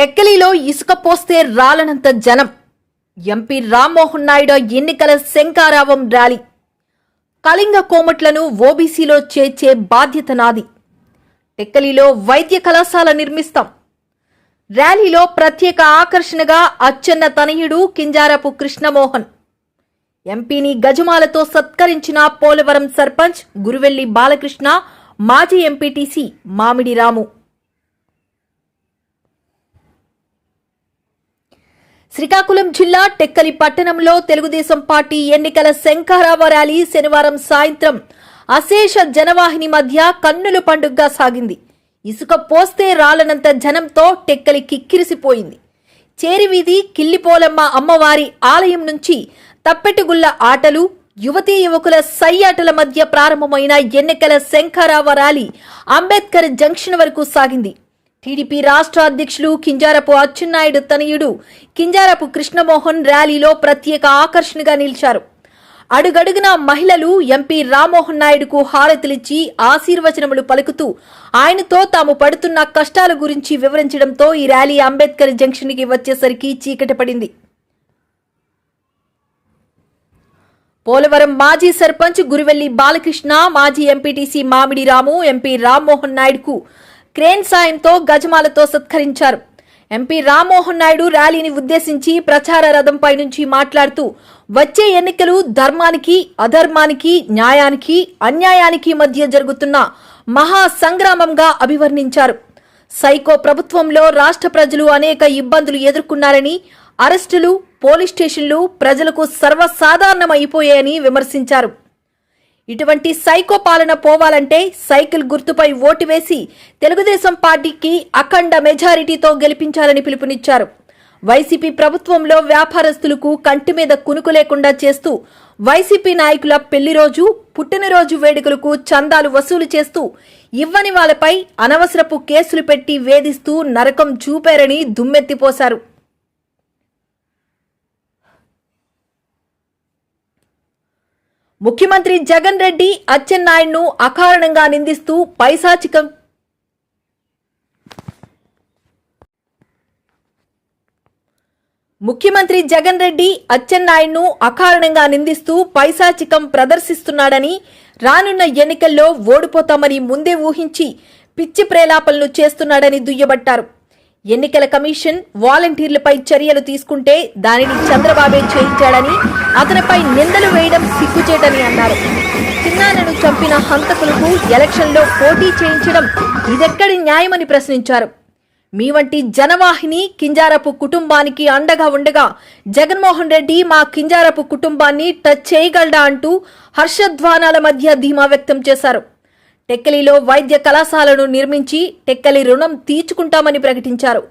టెక్కలిలో ఇసుక పోస్తే రాలనంత జనం. ఎంపీ రామ్మోహన్ నాయుడు ఎన్నికల శంకారావం ర్యాలీ. కళింగ కోమట్లను ఓబీసీలో చేర్చే బాధ్యత నాది. టెక్కలిలో వైద్య కళాశాల నిర్మిస్తాం. ర్యాలీలో ప్రత్యేక ఆకర్షణగా అచ్చెన్న తనయుడు కింజారపు కృష్ణమోహన్. ఎంపీని గజమాలతో సత్కరించిన పోలవరం సర్పంచ్ గురువెల్లి బాలకృష్ణ మాజీ ఎంపీటీసీ మామిడి రాము. శ్రీకాకుళం జిల్లా టెక్కలి పట్టణంలో తెలుగుదేశం పార్టీ ఎన్నికల శంఖారావ ర్యాలీ శనివారం సాయంత్రం అశేష జనవాహిని మధ్య కన్నుల పండుగగా సాగింది. ఇసుక పోస్తే రాలనంత జనంతో టెక్కలి కిక్కిరిసిపోయింది. చేరివీధి కిల్లిపోలమ్మ అమ్మవారి ఆలయం నుంచి తప్పెట్టుగుళ్ళ ఆటలు యువతీ యువకుల సయ్యాటల మధ్య ప్రారంభమైన ఎన్నికల శంఖారావ ర్యాలీ అంబేద్కర్ జంక్షన్ వరకు సాగింది. టీడీపీ రాష్ట్ర అధ్యక్షులు కింజారపు అచ్చెన్నాయుడు తనయుడు కింజారపు కృష్ణమోహన్ ర్యాలీలో ప్రత్యేక ఆకర్షణగా నిలిచారు. అడుగడుగున మహిళలు ఎంపీ రామ్మోహన్ నాయుడుకు హారతులిచ్చి ఆశీర్వచనములు పలుకుతూ ఆయనతో తాము పడుతున్న కష్టాల గురించి వివరించడంతో ఈ ర్యాలీ అంబేద్కర్ జంక్షన్కి వచ్చేసరికి చీకటి పడింది పోలవరం మాజీ సర్పంచ్ గురువెల్లి బాలకృష్ణ మాజీ ఎంపీటీసీ మామిడి రాము ఎంపీ రామ్మోహన్ నాయుడుకు క్రేన్ సాయంతో గజమాలతో సత్కరించారు. ఎంపీ రామ్మోహన్ నాయుడు ర్యాలీని ఉద్దేశించి ప్రచార రథంపై నుంచి మాట్లాడుతూ వచ్చే ఎన్నికలు ధర్మానికి అధర్మానికి న్యాయానికి అన్యాయానికి మధ్య జరుగుతున్న మహా సంగ్రామంగా అభివర్ణించారు. సైకో ప్రభుత్వంలో రాష్ట్ర ప్రజలు అనేక ఇబ్బందులు ఎదుర్కొన్నారని అరెస్టులు పోలీస్ స్టేషన్లు ప్రజలకు సర్వసాధారణమైపోయాయని విమర్శించారు. ఇటువంటి సైకో పాలన పోవాలంటే సైకిల్ గుర్తుపై ఓటు వేసి తెలుగుదేశం పార్టీకి అఖండ మెజారిటీతో గెలిపించాలని పిలుపునిచ్చారు. వైసీపీ ప్రభుత్వంలో వ్యాపారస్తులకు కంటి మీద కునుకు లేకుండా చేస్తూ వైసీపీ నాయకుల పెళ్ళి రోజు పుట్టినరోజు వేడుకలకు చందాలు వసూలు చేస్తూ ఇవ్వని వాళ్ళపై అనవసరపు కేసులు పెట్టి వేధిస్తూ నరకం చూపారని దుమ్మెత్తిపోశారు. ముఖ్యమంత్రి జగన్ రెడ్డి అచ్చెన్నాయుడును అకారణంగా నిందిస్తూ పైశాచికం. ముఖ్యమంత్రి జగన్ రెడ్డి అచ్చెన్నాయుడును అకారణంగా నిందిస్తూ పైశాచికం ప్రదర్శిస్తున్నాడని రానున్న ఎన్నికల్లో ఓడిపోతామని ముందే ఊహించి పిచ్చి ప్రేలాపనలు చేస్తున్నాడని దుయ్యబట్టారు. ఎన్నికల కమిషన్ వాలంటీర్లపై చర్యలు తీసుకుంటే దానిని చంద్రబాబే చేయించాడని అతనిపై నిందలు వేయడం సిగ్గుచేటని అన్నారు. చిన్నాన్నను చంపిన హంతకులకు ఎలక్షన్లో పోటీ చేయించడం ఇదెక్కడి న్యాయమని ప్రశ్నించారు. మీ వంటి జనవాహిని కింజారపు కుటుంబానికి అండగా ఉండగా జగన్మోహన్ రెడ్డి మా కింజారపు కుటుంబాన్ని టచ్ చేయగలడా అంటూ హర్షధ్వానాల మధ్య ధీమా వ్యక్తం చేశారు. టెక్కలిలో వైద్య కళాశాలను నిర్మించి టెక్కలి రుణం తీర్చుకుంటామని ప్రకటించారు.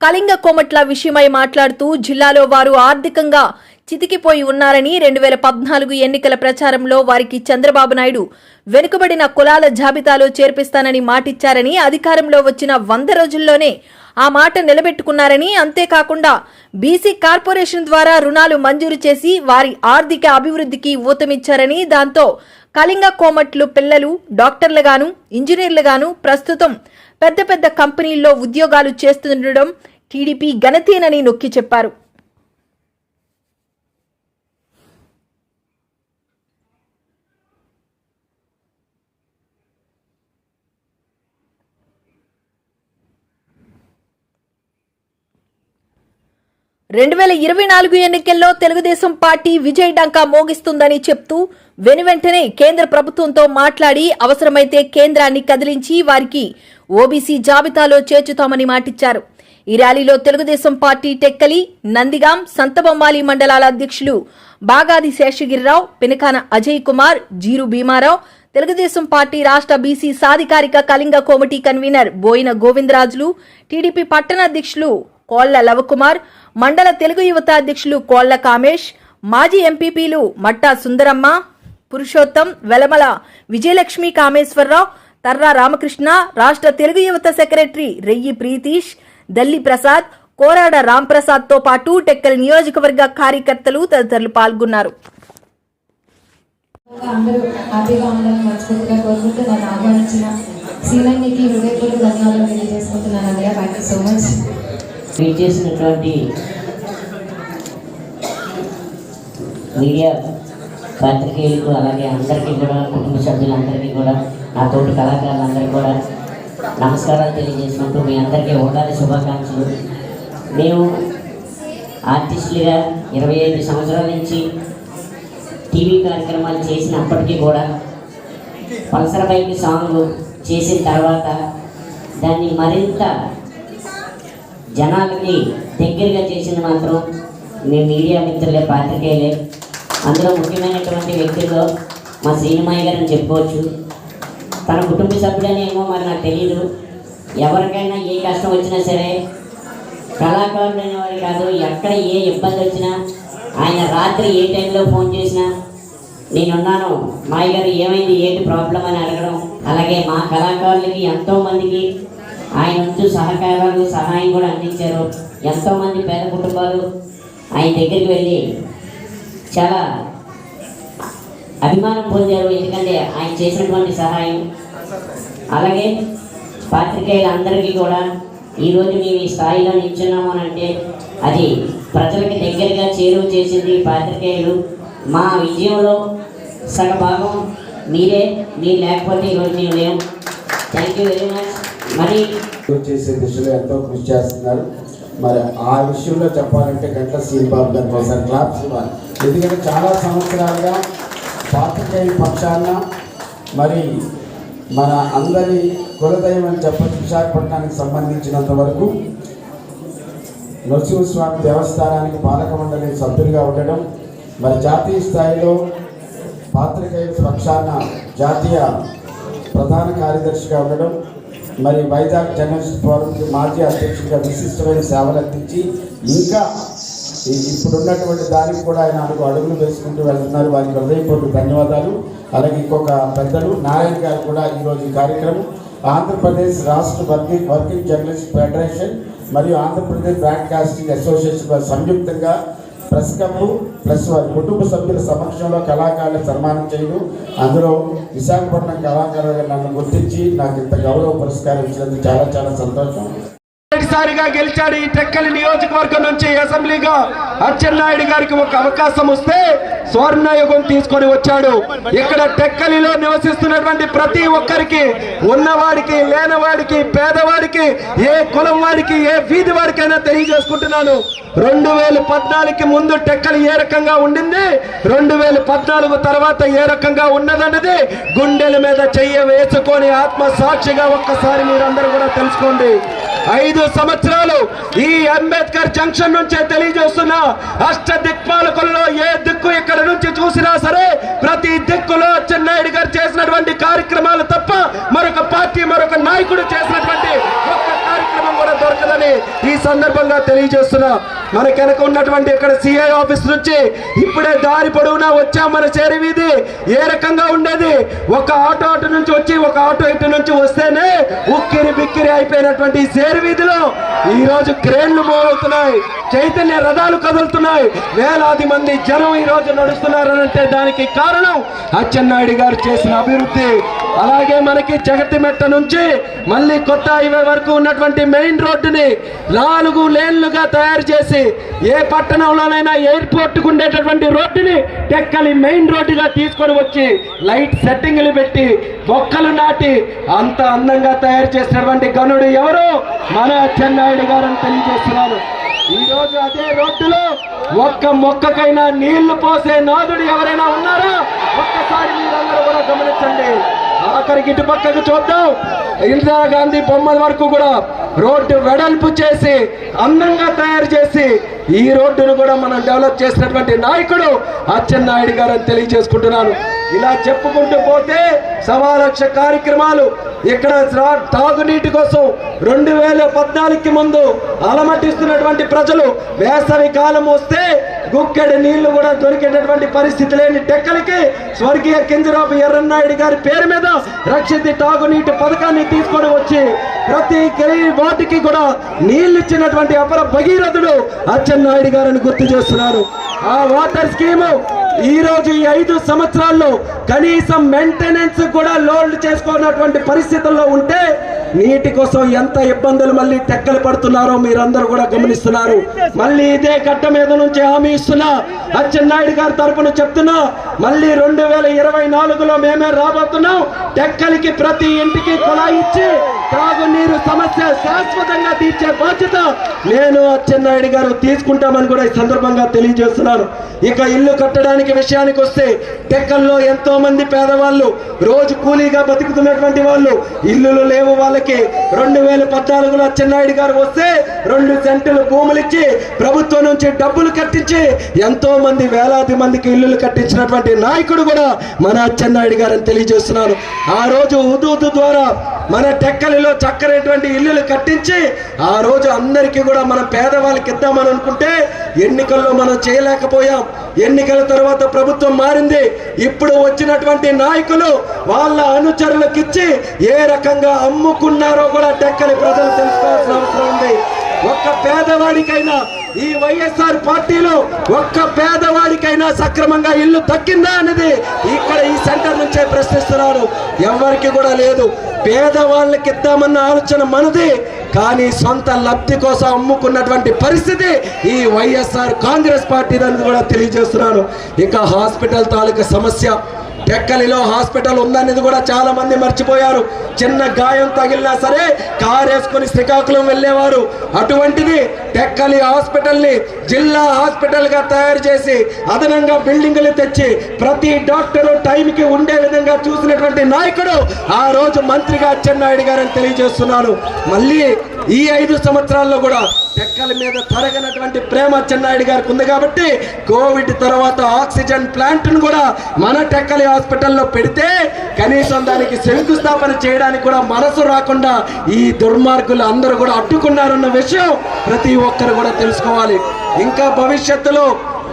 కళింగ కోమట్ల విషయమై మాట్లాడుతూ జిల్లాలో వారు ఆర్థికంగా చితికిపోయి ఉన్నారని రెండు వేల పద్నాలుగు ఎన్నికల ప్రచారంలో వారికి చంద్రబాబు నాయుడు వెనుకబడిన కులాల జాబితాలో చేర్పిస్తానని మాటిచ్చారని అధికారంలో వచ్చిన వంద రోజుల్లోనే ఆ మాట నిలబెట్టుకున్నారని అంతేకాకుండా బీసీ కార్పొరేషన్ ద్వారా రుణాలు మంజూరు చేసి వారి ఆర్థిక అభివృద్ధికి ఊతమిచ్చారని దాంతో కళింగ కోమట్లు పిల్లలు డాక్టర్లుగాను ఇంజనీర్లుగాను ప్రస్తుతం పెద్ద పెద్ద కంపెనీల్లో ఉద్యోగాలు చేస్తుండడం టీడీపీ ఘనతేనని నొక్కి చెప్పారు. రెండు వేల ఇరవై నాలుగు ఎన్నికల్లో తెలుగుదేశం పార్టీ విజయ్ డంకా మోగిస్తుందని చెప్తూ వెనువెంటనే కేంద్ర ప్రభుత్వంతో మాట్లాడి అవసరమైతే కేంద్రాన్ని కదిలించి వారికి ఓబీసీ జాబితాలో చేర్చుతామని మాటిచ్చారు. ఈ ర్యాలీలో తెలుగుదేశం పార్టీ టెక్కలి నందిగాం సంతబొమ్మాలి మండలాల అధ్యక్షులు బాగాది శేషగిరిరావు పినకాన అజయ్ కుమార్ జీరు భీమారావు తెలుగుదేశం పార్టీ రాష్ట్ర BC సాధికారిక Kalinga committee convener Boina Govindarajulu TDP పట్టణ అధ్యక్షులు కోళ్ళ లవకుమార్ మండల తెలుగు యువత అధ్యక్షులు కోళ్ళ కామేష్ మాజీ ఎంపీపీలు మట్టా సుందరమ్మ పురుషోత్తం వెలమల విజయలక్ష్మి కామేశ్వరరావు తర్రా రామకృష్ణ రాష్ట్ర తెలుగు యువత సెక్రటరీ రెయ్యి ప్రీతీష్ దల్లి ప్రసాద్ కోరాడ రాంప్రసాద్తో పాటు టెక్కల్ నియోజకవర్గ కార్యకర్తలు తదితరులు పాల్గొన్నారు. అందరూ హ్యాపీగా ఉండాలని మనస్ఫూర్తిగా కోరుకుంటూ నన్ను ఆహ్వానించిన హృదయపూర్వక ధన్యవాదాలు తెలియజేసుకుంటున్నాను అన్నయ్య థ్యాంక్ యూ సో మచ్ చేసినటువంటి మీడియా పాత్రికేయులకు అలాగే అందరికీ కూడా కుటుంబ సభ్యులందరికీ కూడా నా తోటి కళాకారులందరికీ కూడా నమస్కారాలు తెలియజేసినట్టు మీ అందరికీ ఉగాది శుభాకాంక్షలు. మేము ఆర్టిస్టులుగా ఇరవై ఐదు సంవత్సరాల నుంచి టీవీ కార్యక్రమాలు చేసినప్పటికీ కూడా పల్సర్ బైక్ సాంగ్ చేసిన తర్వాత దాన్ని మరింత జనాలకి దగ్గరగా చేసింది మాత్రం మీ మీడియా మిత్రులే పాత్రికేయులే. అందులో ముఖ్యమైనటువంటి వ్యక్తుల్లో మా శ్రీనిమయ్య గారిని చెప్పుకోవచ్చు. తన కుటుంబ సభ్యుడనేమో మరి నాకు తెలియదు ఎవరికైనా ఏ కష్టం వచ్చినా సరే కళాకారుడు అనేవారు కాదు ఎక్కడ ఏ ఇబ్బంది వచ్చినా ఆయన రాత్రి ఏ టైంలో ఫోన్ చేసినా నేనున్నాను మాయ గారు ఏమైంది ఏంటి ప్రాబ్లం అని అడగడం. అలాగే మా కళాకారులకి ఎంతోమందికి ఆయన వంతు సహకారాలు సహాయం కూడా అందించారు. ఎంతోమంది పేద కుటుంబాలు ఆయన దగ్గరికి వెళ్ళి చాలా అభిమానం పొందారు. ఎందుకంటే ఆయన చేసినటువంటి సహాయం. అలాగే పాత్రికేయులందరికీ కూడా ఈరోజు మేము ఈ స్థాయిలో నిల్చున్నాము అని అంటే అది ప్రజలకి దగ్గరగా చేరువ చేసింది పాత్రికేయులు. మా విజయంలో సగభాగం మీరే మీరు లేకపోతే ఈరోజు మేము లేము. థ్యాంక్ యూ వెరీ మచ్ మరి చేసే దిశలో ఎంతో కృషి చేస్తున్నారు. మరి ఆ విషయంలో చెప్పాలంటే గంటల శ్రీబాబు గారు ఒకసారి క్లాప్స్ ఇవ్వాలి ఎందుకంటే చాలా సంవత్సరాలుగా పాత్రికేయ పక్షాన మరి మన అందరి కులదైవం అని చెప్పచ్చు. విశాఖపట్నానికి సంబంధించినంత వరకు నరసింహస్వామి దేవస్థానానికి పాలక మండలి సభ్యులుగా ఉండడం మరి జాతీయ స్థాయిలో పాత్రికేయ పక్షాన జాతీయ ప్రధాన కార్యదర్శిగా ఉండడం మరి వైజాగ్ జర్నలిస్ట్ ఫోరంకి మాజీ అధ్యక్షుడిగా విశిష్టమైన సేవలు అందించి ఇంకా ఇప్పుడున్నటువంటి దానికి కూడా ఆయన అడుగు అడుగులు వేసుకుంటూ వెళ్తున్నారు. వారికి హృదయపూర్వక ధన్యవాదాలు. అలాగే ఇంకొక పెద్దలు నారాయణ గారు కూడా ఈరోజు ఈ కార్యక్రమం. ఆంధ్రప్రదేశ్ రాష్ట్ర వర్కింగ్ వర్కింగ్ జర్నలిస్ట్ ఫెడరేషన్ మరియు ఆంధ్రప్రదేశ్ బ్రాడ్కాస్టింగ్ అసోసియేషన్ సంయుక్తంగా ప్రెస్ కప్ ప్లస్ వారి కుటుంబ సభ్యుల సమక్షంలో కళాకారులు సన్మానం చేయడం అందులో విశాఖపట్నం కళాకారులుగా నన్ను గుర్తించి నాకు ఇంత గౌరవ పురస్కారం ఇచ్చినందుకు చాలా చాలా సంతోషం. మొదటిసారిగా గెలిచాడు ఈ టెక్కలి నియోజకవర్గం నుంచి అసెంబ్లీగా. అచ్చెన్నాయుడు గారికి ఒక అవకాశం వస్తే స్వర్ణయుగం తీసుకొని వచ్చాడు. ఇక్కడ టెక్కలిలో నివసిస్తున్నటువంటి ప్రతి ఒక్కరికి ఉన్నవాడికి లేనవాడికి పేదవాడికి ఏ కులం వాడికి ఏ వీధి వాడికైనా తెలియజేసుకుంటున్నాను. రెండు వేల పద్నాలుగుకి ముందు టెక్కలు ఏ రకంగా ఉండింది? రెండు వేల పద్నాలుగు తర్వాత ఏ రకంగా ఉన్నదన్నది గుండెల మీద చెయ్య వేసుకొని ఆత్మ సాక్షిగా ఒక్కసారి మీరందరూ కూడా తెలుసుకోండి. ఐదు సంవత్సరాలు ఈ అంబేద్కర్ జంక్షన్ నుంచే తెలియజేస్తున్నా అష్ట దిక్పాలకుల్లో ఏ దిక్కు ఇక్కడ నుంచి చూసినా సరే ప్రతి దిక్కులో చెన్నాయుడు గారు చేసినటువంటి కార్యక్రమాలు తప్ప మరొక పార్టీ మరొక నాయకుడు చేసిన ఒక్క కార్యక్రమం కూడా దొరకదని ఈ సందర్భంగా తెలియజేస్తున్నా మన ఉన్నటువంటి ఇక్కడ సిఐ ఆఫీస్ నుంచి ఇప్పుడే దారి పొడవునా వచ్చాం మన చేరి వీధి. ఏ రకంగా ఉండేది? ఒక ఆటో అటు నుంచి వచ్చి ఒక ఆటో ఇటు నుంచి వస్తేనే ఉక్కిరి బిక్కిరి అయిపోయినటువంటి ఈ చేరి వీధిలో ఈ రోజు క్రేన్లు మూవ్ అవుతున్నాయి చైతన్య రథాలు కదులుతున్నాయి. వేలాది మంది జనం ఈ రోజు నడుస్తున్నారనంటే దానికి కారణం అచ్చెన్నాయుడు గారు చేసిన అభివృద్ధి. అలాగే మనకి జగతిమెట్ట నుంచి మళ్ళీ కొత్త హైవే వరకు ఉన్నటువంటి మెయిన్ రోడ్డుని నాలుగు లేన్లుగా తయారు చేసి ఏ పట్టణంలోనైనా ఎయిర్పోర్ట్కు ఉండేటటువంటి రోడ్డుని టెక్కలి మెయిన్ రోడ్డుగా తీసుకొని వచ్చి లైట్ సెట్టింగ్లు పెట్టి మొక్కలు నాటి అంత అందంగా తయారు చేసినటువంటి గనుడు ఎవరు మన చెన్నాయుడు గారని తెలియజేస్తున్నాను. ఈరోజు అదే రోడ్డులో ఒక్క మొక్కకైనా నీళ్ళు పోసే నాదుడు ఎవరైనా ఉన్నారా? ఒక్కసారి మీరందరూ కూడా గమనించండి. ఆఖరికి ఇటు పక్కకు చూద్దాం. ఇందిరాగాంధీ బొమ్మ వరకు కూడా రోడ్డు వెడల్పు చేసి అందంగా తయారు చేసి ఈ రోడ్డును కూడా మనం డెవలప్ చేసినటువంటి నాయకుడు అచ్చెన్నాయుడు గారు అని తెలియజేసుకుంటున్నాను. ఇలా చెప్పుకుంటూ పోతే సవా లక్ష కార్యక్రమాలు ఇక్కడ తాగునీటి కోసం రెండు వేల పద్నాలుగుకి ముందు అలమటిస్తున్నటువంటి ప్రజలు వేసవి కాలం వస్తే గుక్కెడి నీళ్ళు కూడా దొరికేటటువంటి పరిస్థితి లేని టెక్కలకి స్వర్గీయ కింజరాపు ఎర్రన్నాయుడు గారి పేరు మీద రక్షిత తాగునీటి పథకాన్ని తీసుకొని వచ్చి ప్రతి వాటికి కూడా నీళ్ళు ఇచ్చినటువంటి అపర భగీరథుడు అచ్చెన్నాయుడు గారిని గుర్తు చేస్తున్నారు. ఆ వాటర్ స్కీము ఈ రోజు ఈ ఐదు సంవత్సరాల్లో కనీసం మెయింటెనెన్స్ కూడా లోన్లు చేసుకున్నటువంటి పరిస్థితుల్లో ఉంటే నీటి కోసం ఎంత ఇబ్బందులు మళ్ళీ టెక్కలు పడుతున్నారో మీరందరూ కూడా గమనిస్తున్నారు. మళ్ళీ ఇదే కట్ట మీద నుంచి హామీ ఇస్తున్నా. అచ్చెన్నాయుడు గారి తరపున చెప్తున్నా మళ్ళీ రెండు వేల ఇరవై నాలుగులో మేమే రాబోతున్నాం. టెక్కలికి ప్రతి ఇంటికి కుళాయి ఇచ్చి తాగునీరు సమస్య శాశ్వతంగా తీర్చే బాధ్యత నేను అచ్చెన్నాయుడు గారు తీసుకుంటామని కూడా ఈ సందర్భంగా తెలియజేస్తున్నాను. ఇక ఇల్లు కట్టడానికి విషయానికి వస్తే టెక్కల్లో ఎంతో మంది పేదవాళ్ళు రోజు కూలీగా బతుకుతున్నటువంటి వాళ్ళు ఇల్లులు లేవు వాళ్ళకి. రెండు వేల పద్నాలుగులో అచ్చెన్నాయుడు గారు వస్తే రెండు సెంటులు భూములు ఇచ్చి ప్రభుత్వం నుంచి డబ్బులు కట్టించి ఎంతో మంది వేలాది మందికి ఇల్లులు కట్టించినటువంటి నాయకుడు కూడా మన అచ్చెన్నాయుడు గారు అని తెలియజేస్తున్నాను. ఆ రోజు ఉదూదు ద్వారా మన టెక్కలిలో చక్కనటువంటి ఇల్లులు కట్టించి ఆ రోజు అందరికీ కూడా మన పేదవాళ్ళకి ఇద్దామని అనుకుంటే ఎన్నికల్లో మనం చేయలేకపోయాం. ఎన్నికల తర్వాత ప్రభుత్వం మారింది. ఇప్పుడు వచ్చినటువంటి నాయకులు వాళ్ళ అనుచరులకు ఇచ్చి ఏ రకంగా అమ్ముకున్నారో కూడా టెక్కలి ప్రజలు తెలుసుకోవాల్సిన అవసరం ఉంది. ఒక్క పేదవాడికైనా ఈ వైఎస్ఆర్ పార్టీలో ఒక్క పేదవాడికైనా సక్రమంగా ఇల్లు దక్కిందా అనేది ఇక్కడ ఈ సెంటర్ నుంచే ప్రశ్నిస్తున్నారు. ఎవరికి కూడా లేదు. పేదవాళ్ళకి ఇద్దామన్న ఆలోచన మనది. కానీ సొంత లబ్ధి కోసం అమ్ముకున్నటువంటి పరిస్థితి ఈ వైఎస్ఆర్ కాంగ్రెస్ పార్టీ అని కూడా తెలియజేస్తున్నాను. ఇక హాస్పిటల్ తాలూకా సమస్య టెక్కలిలో హాస్పిటల్ ఉందనేది కూడా చాలా మంది మర్చిపోయారు. చిన్న గాయం తగిలినా సరే కారు వేసుకొని శ్రీకాకుళం వెళ్ళేవారు. అటువంటిది టెక్కలి హాస్పిటల్ని జిల్లా హాస్పిటల్గా తయారు చేసి అదనంగా బిల్డింగులు తెచ్చి ప్రతి డాక్టరు టైంకి ఉండే విధంగా చూసినటువంటి నాయకుడు ఆ రోజు మంత్రిగా అచ్చెన్నాయుడు గారని తెలియజేస్తున్నాను. మళ్ళీ ఈ ఐదు సంవత్సరాల్లో కూడా టెక్కల మీద తరగనటువంటి ప్రేమ చెన్నాయుడు గారికి ఉంది కాబట్టి కోవిడ్ తర్వాత ఆక్సిజన్ ప్లాంట్ను కూడా మన టెక్కలి హాస్పిటల్లో పెడితే కనీసం దానికి శంకుస్థాపన చేయడానికి కూడా మనసు రాకుండా ఈ దుర్మార్గులు అందరూ కూడా అడ్డుకున్నారన్న విషయం ప్రతి ఒక్కరు కూడా తెలుసుకోవాలి. ఇంకా భవిష్యత్తులో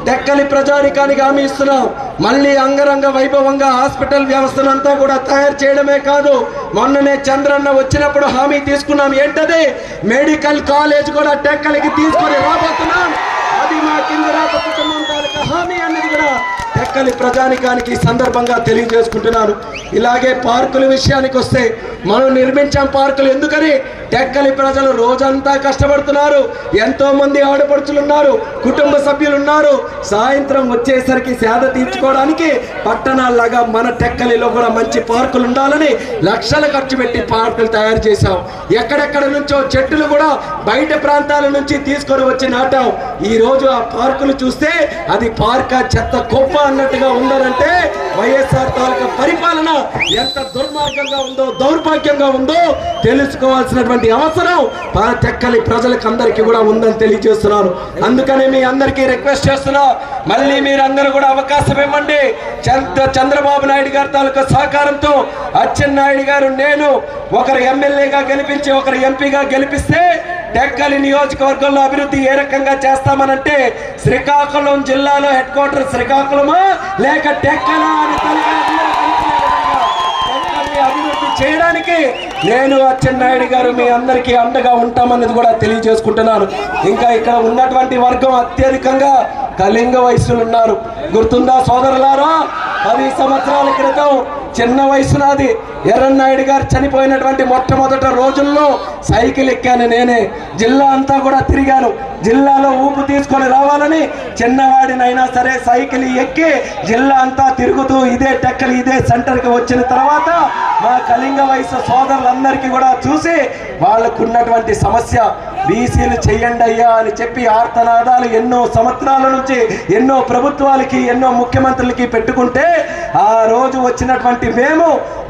టెక్కలి ప్రజానికానికి హామీ ఇస్తున్నాం. మళ్ళీ అంగరంగ వైభవంగా హాస్పిటల్ వ్యవస్థనంతా కూడా తయారు చేయడమే కాదు మొన్ననే చంద్రన్న వచ్చినప్పుడు హామీ తీసుకున్నాం. ఏంటది? మెడికల్ కాలేజ్ కూడా టెక్కలికి తీసుకొని రాబోతున్నాం. అది మా కింద రాత కుటుంబం తాలూకా హామీ అనేది కూడా టెక్కలి ప్రజానికానికి ఈ సందర్భంగా తెలియజేసుకుంటున్నాను. ఇలాగే పార్కుల విషయానికి వస్తే మనం నిర్మించాం పార్కులు ఎందుకని? టెక్కలి ప్రజలు రోజంతా కష్టపడుతున్నారు. ఎంతో మంది ఆడపడుచులు ఉన్నారు కుటుంబ సభ్యులు ఉన్నారు సాయంత్రం వచ్చేసరికి సేద తీర్చుకోవడానికి పట్టణాల్లాగా మన టెక్కలిలో కూడా మంచి పార్కులు ఉండాలని లక్షలు ఖర్చు పెట్టి పార్కులు తయారు చేశాం. ఎక్కడెక్కడ నుంచో చెట్టులు కూడా బయట ప్రాంతాల నుంచి తీసుకొని వచ్చి నాటాం. ఈ రోజు ఆ పార్కులు చూస్తే అది పార్క్ చెత్త కుప్ప అన్నట్టుగా ఉన్నారంటే వైఎస్ఆర్ తాలూకా పరిపాలన ఎంత దుర్మార్గంగా ఉందో దౌర్భాగ్యంగా ఉందో తెలుసుకోవాల్సినటువంటి అవసరం మన ప్రజలకు అందరికీ కూడా ఉందని తెలియజేస్తున్నాను. అందుకని మీ అందరికీ రిక్వెస్ట్ చేస్తున్నా మళ్ళీ మీరందరూ కూడా అవకాశం ఇవ్వండి. చంద్ర చంద్రబాబు నాయుడు గారి తాలూకా సహకారంతో అచ్చెన్నాయుడు గారు నేను ఒకరు ఎమ్మెల్యేగా గెలిపించి ఒకరు ఎంపీగా గెలిపిస్తే టెక్కలి నియోజకవర్గంలో అభివృద్ధి ఏ రకంగా చేస్తామనంటే శ్రీకాకుళం జిల్లాలో హెడ్ క్వార్టర్ శ్రీకాకుళమా? లేక టెక్కలా అని అభివృద్ధి చేయడానికి నేను అచ్చెన్నాయుడు గారు మీ అందరికీ అండగా ఉంటామన్నది కూడా తెలియజేసుకుంటున్నాను. ఇంకా ఇక్కడ ఉన్నటువంటి వర్గం అత్యధికంగా కళింగ వయసులు ఉన్నారు. గుర్తుందా సోదరులారా? పది సంవత్సరాల క్రితం చిన్న వయసు నాది. ఎర్రన్నాయుడు గారు చనిపోయినటువంటి మొట్టమొదటి రోజుల్లో సైకిల్ ఎక్కాను నేనే. జిల్లా అంతా కూడా తిరిగాను. జిల్లాలో ఊపు తీసుకొని రావాలని చిన్నవాడినైనా సరే సైకిల్ ఎక్కి జిల్లా అంతా తిరుగుతూ ఇదే టెక్కలు ఇదే సెంటర్కి వచ్చిన తర్వాత మా కళింగ వయసు సోదరులందరికీ కూడా చూసి వాళ్ళకున్నటువంటి సమస్య బీసీలు చెయ్యండి అయ్యా అని చెప్పి ఆర్తనాదాలు ఎన్నో సంవత్సరాల నుంచి ఎన్నో ప్రభుత్వాలకి ఎన్నో ముఖ్యమంత్రులకి పెట్టుకుంటే ఆ రోజు వచ్చినటువంటి మేము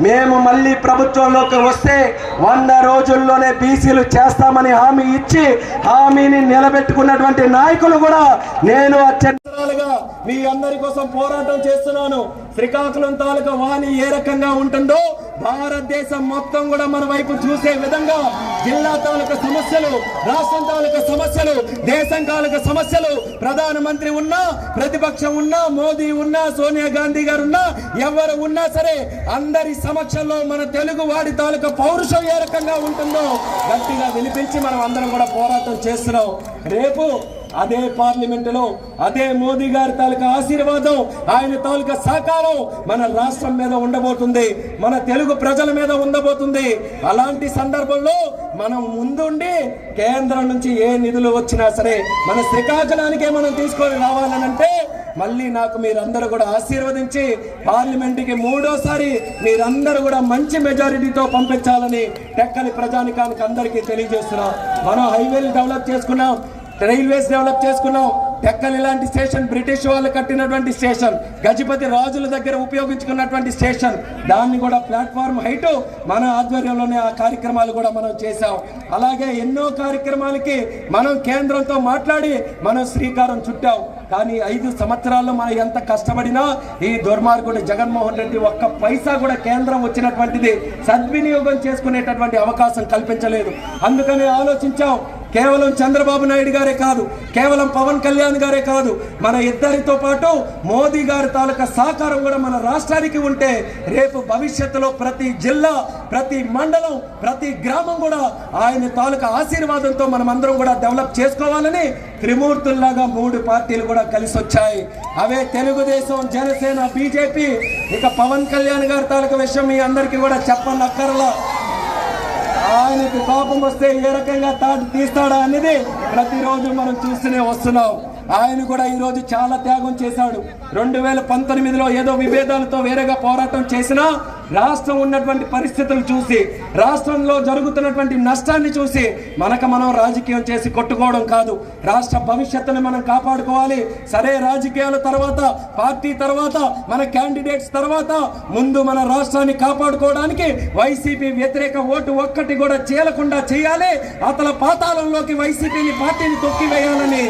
మేము మళ్ళీ ప్రభుత్వంలోకి వస్తే వంద రోజుల్లోనే బీసీలు చేస్తామని హామీ ఇచ్చి హామీని నిలబెట్టుకున్నటువంటి నాయకులు కూడా నేను అత్యంతరాలుగా మీ అందరి కోసం పోరాటం చేస్తున్నాను. శ్రీకాకుళం తాలూకా వాణి ఏ రకంగా ఉంటుందో భారతదేశం మొత్తం కూడా మన వైపు చూసే విధంగా జిల్లా తాలూకా సమస్యలు రాష్ట్రం తాలూకా సమస్యలు దేశం తాలూకా సమస్యలు ప్రధానమంత్రి ఉన్నా ప్రతిపక్షం ఉన్నా మోదీ ఉన్నా సోనియా గాంధీ గారు ఉన్నా ఎవరు ఉన్నా సరే అందరి సమక్షంలో మన తెలుగు వాడి తాలూకా పౌరుషం ఏ రకంగా ఉంటుందో గట్టిగా వినిపించి మనం అందరం కూడా పోరాటం చేస్తున్నాం. రేపు అదే పార్లమెంటులో అదే మోదీ గారి తాలూకా ఆశీర్వాదం ఆయన తాలూకా సహకారం మన రాష్ట్రం మీద ఉండబోతుంది మన తెలుగు ప్రజల మీద ఉండబోతుంది. అలాంటి సందర్భంలో మనం ముందుండి కేంద్రం నుంచి ఏ నిధులు వచ్చినా సరే మన శ్రీకాకుళానికే మనం తీసుకొని రావాలనంటే మళ్ళీ నాకు మీరందరూ కూడా ఆశీర్వదించి పార్లమెంట్కి మూడోసారి మీరందరూ కూడా మంచి మెజారిటీతో పంపించాలని టెక్కలి ప్రజానికానికి అందరికీ తెలియజేస్తున్నాం. మనం హైవేలు డెవలప్ చేసుకున్నాం. రైల్వేస్ డెవలప్ చేసుకున్నాం. టెక్కల్ ఇలాంటి స్టేషన్ బ్రిటిష్ వాళ్ళు కట్టినటువంటి స్టేషన్ గజపతి రాజుల దగ్గర ఉపయోగించుకున్నటువంటి స్టేషన్ దాన్ని కూడా ప్లాట్ఫామ్ హైట్ మన ఆధ్వర్యంలోనే ఆ కార్యక్రమాలు కూడా మనం చేశాం. అలాగే ఎన్నో కార్యక్రమాలకి మనం కేంద్రంతో మాట్లాడి మనం శ్రీకారం చుట్టాం. కానీ ఐదు సంవత్సరాల్లో మనం ఎంత కష్టపడినా ఈ దుర్మార్గుడు జగన్మోహన్ రెడ్డి ఒక్క పైసా కూడా కేంద్రం వచ్చినటువంటిది సద్వినియోగం చేసుకునేటటువంటి అవకాశం కల్పించలేదు. అందుకని ఆలోచించాం కేవలం చంద్రబాబు నాయుడు గారే కాదు కేవలం పవన్ కళ్యాణ్ గారే కాదు మన ఇద్దరితో పాటు మోదీ గారి తాలూకా సహకారం కూడా మన రాష్ట్రానికి ఉంటే రేపు భవిష్యత్తులో ప్రతి జిల్లా ప్రతి మండలం ప్రతి గ్రామం కూడా ఆయన తాలూకా ఆశీర్వాదంతో మనం అందరం కూడా డెవలప్ చేసుకోవాలని త్రిమూర్తుల్లాగా మూడు పార్టీలు కూడా కలిసి వచ్చాయి అవే తెలుగుదేశం జనసేన బీజేపీ ఇక పవన్ కళ్యాణ్ గారి తాలూకా విషయం మీ అందరికీ కూడా చెప్పనక్కర్లా ఆయనకి కోపం వస్తే ఏ రకంగా తాటి తీస్తాడా అనేది ప్రతిరోజు మనం చూస్తూనే వస్తున్నాం. ఆయన కూడా ఈరోజు చాలా త్యాగం చేశాడు. రెండు వేల పంతొమ్మిదిలో ఏదో విభేదాలతో వేరేగా పోరాటం చేసినా రాష్ట్రం ఉన్నటువంటి పరిస్థితులు చూసి రాష్ట్రంలో జరుగుతున్నటువంటి నష్టాన్ని చూసి మనకు మనం రాజకీయం చేసి కొట్టుకోవడం కాదు. రాష్ట్ర భవిష్యత్తును మనం కాపాడుకోవాలి. సరే రాజకీయాల తర్వాత పార్టీ తర్వాత మన క్యాండిడేట్స్ తర్వాత ముందు మన రాష్ట్రాన్ని కాపాడుకోవడానికి వైసీపీ వ్యతిరేక ఓటు ఒక్కటి కూడా చేయకుండా చేయాలి. అతల పాతాళంలోకి వైసీపీని పార్టీని తొక్కివేయాలని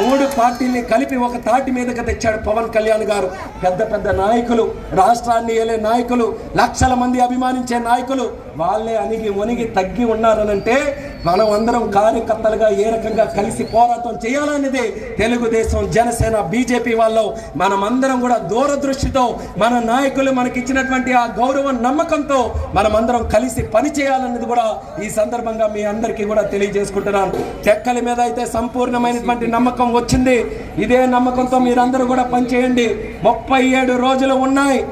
మూడు పార్టీల్ని కలిపి ఒక తాటి మీదకి తెచ్చాడు పవన్ కళ్యాణ్ గారు. పెద్ద పెద్ద నాయకులు రాష్ట్రాన్ని ఏలే నాయకులు లక్షల మంది అభిమానించే నాయకులు. వాళ్ళే అణిగి ఒనిగి తగ్గి ఉన్నారనంటే మనం అందరం కార్యకర్తలుగా ఏ రకంగా కలిసి పోరాటం చేయాలనేది తెలుగుదేశం జనసేన బీజేపీ వాళ్ళు. మనమందరం కూడా దూరదృష్టితో మన నాయకులు మనకిచ్చినటువంటి ఆ గౌరవం నమ్మకంతో మనమందరం కలిసి పని చేయాలన్నది కూడా ఈ సందర్భంగా మీ అందరికీ కూడా తెలియజేసుకుంటున్నాను. చెక్కల మీద అయితే సంపూర్ణమైనటువంటి నమ్మకం వచ్చింది. ఇదే నమ్మకంతో మీరందరూ కూడా పనిచేయండి. ముప్పై ఏడు రోజులు ఉన్నాయి.